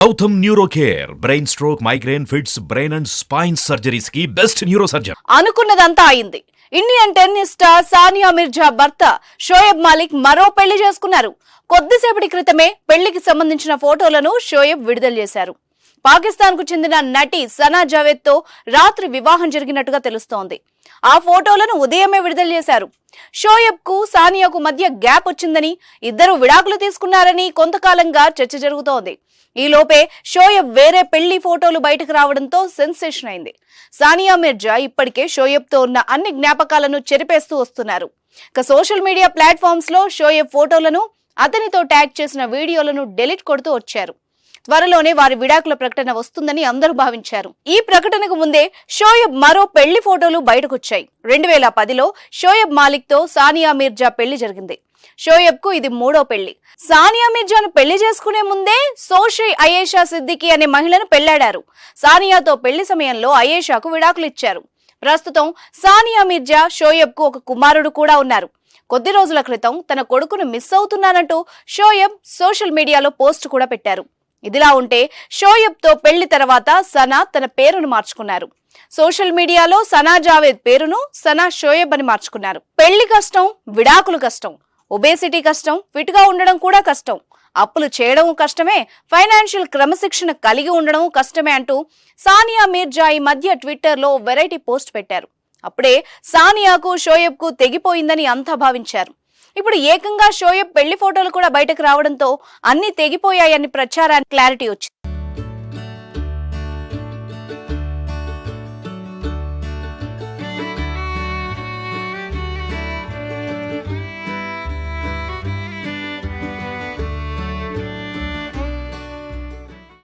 Gautam neuro care brain stroke migraine fits brain and spine సర్జరీస్కి best neuro surgeon అనుకున్నదంతా అయింది. Indian tennis star Sania Mirza భర్త షోయబ్ మాలిక్ మరో పెళ్ళి చేసుకున్నారు. కొద్దిసేపటి క్రితమే పెళ్ళికి సంబంధించిన ఫోటోలను షోయబ్ విడుదల చేశారు. పాకిస్తాన్కు చెందిన నటి సనా జావేద్తో రాత్రి వివాహం జరిగినట్టుగా తెలుస్తోంది. ఆ ఫోటోలను ఉదయమే విడుదల చేశారు. షోయబ్కు సానియాకు మధ్య గ్యాప్ వచ్చిందని ఇద్దరు విడాకులు తీసుకున్నారని కొంతకాలంగా చర్చ జరుగుతోంది. ఈలోపే షోయబ్ వేరే పెళ్ళి ఫోటోలు బయటకు రావడంతో సెన్సేషన్ అయింది. సానియా మిర్జా ఇప్పటికే షోయబ్తో ఉన్న అన్ని జ్ఞాపకాలను చెరిపేస్తూ వస్తున్నారు. ఇక సోషల్ మీడియా ప్లాట్ఫామ్స్లో షోయబ్ ఫోటోలను అతనితో ట్యాగ్ చేసిన వీడియోలను డెలీట్ కొడుతూ వచ్చారు. త్వరలోనే వారి విడాకుల ప్రకటన వస్తుందని అందరూ భావించారు. ఈ ప్రకటనకు ముందే షోయబ్ మరో పెళ్ళి ఫోటోలు బయటకొచ్చాయి. రెండు వేల పదిలో షోయబ్ మాలిక్తో సానియా మీర్జా పెళ్ళి జరిగింది. షోయబ్కు ఇది మూడో పెళ్ళి. సానియా మీర్జాను పెళ్ళి చేసుకునే ముందే సోషి అయేషా సిద్దికి అనే మహిళను పెళ్ళాడారు. సానియాతో పెళ్ళి సమయంలో అయేషాకు విడాకులు ఇచ్చారు. ప్రస్తుతం సానియా మీర్జా షోయబ్కు ఒక కుమారుడు కూడా ఉన్నారు. కొద్ది రోజుల క్రితం తన కొడుకును మిస్ అవుతున్నానంటూ షోయబ్ సోషల్ మీడియాలో పోస్ట్ కూడా పెట్టారు. ఇదిలా ఉంటే షోయబ్తో పెళ్ళి తర్వాత సనా తన పేరును మార్చుకున్నారు. సోషల్ మీడియాలో సనా జావేద్ పేరును సనా షోయబ్ అని మార్చుకున్నారు. పెళ్ళి కష్టం విడాకులు కష్టం ఒబేసిటీ కష్టం ఫిట్గా ఉండడం కూడా కష్టం. అప్పులు చేయడం కష్టమే ఫైనాన్షియల్ క్రమశిక్షణ కలిగి ఉండడం కష్టమే అంటూ సానియా మీర్జా ఈ మధ్య ట్విట్టర్లో వెరైటీ పోస్ట్ పెట్టారు. అప్పుడే సానియాకు షోయబ్కు తెగిపోయిందని అంతా భావించారు. ఇప్పుడు ఏకంగా షోయబ్ పెళ్ళి ఫోటోలు కూడా బయటకు రావడంతో అన్ని తెగిపోయాయని ప్రచారానికి క్లారిటీ వచ్చింది.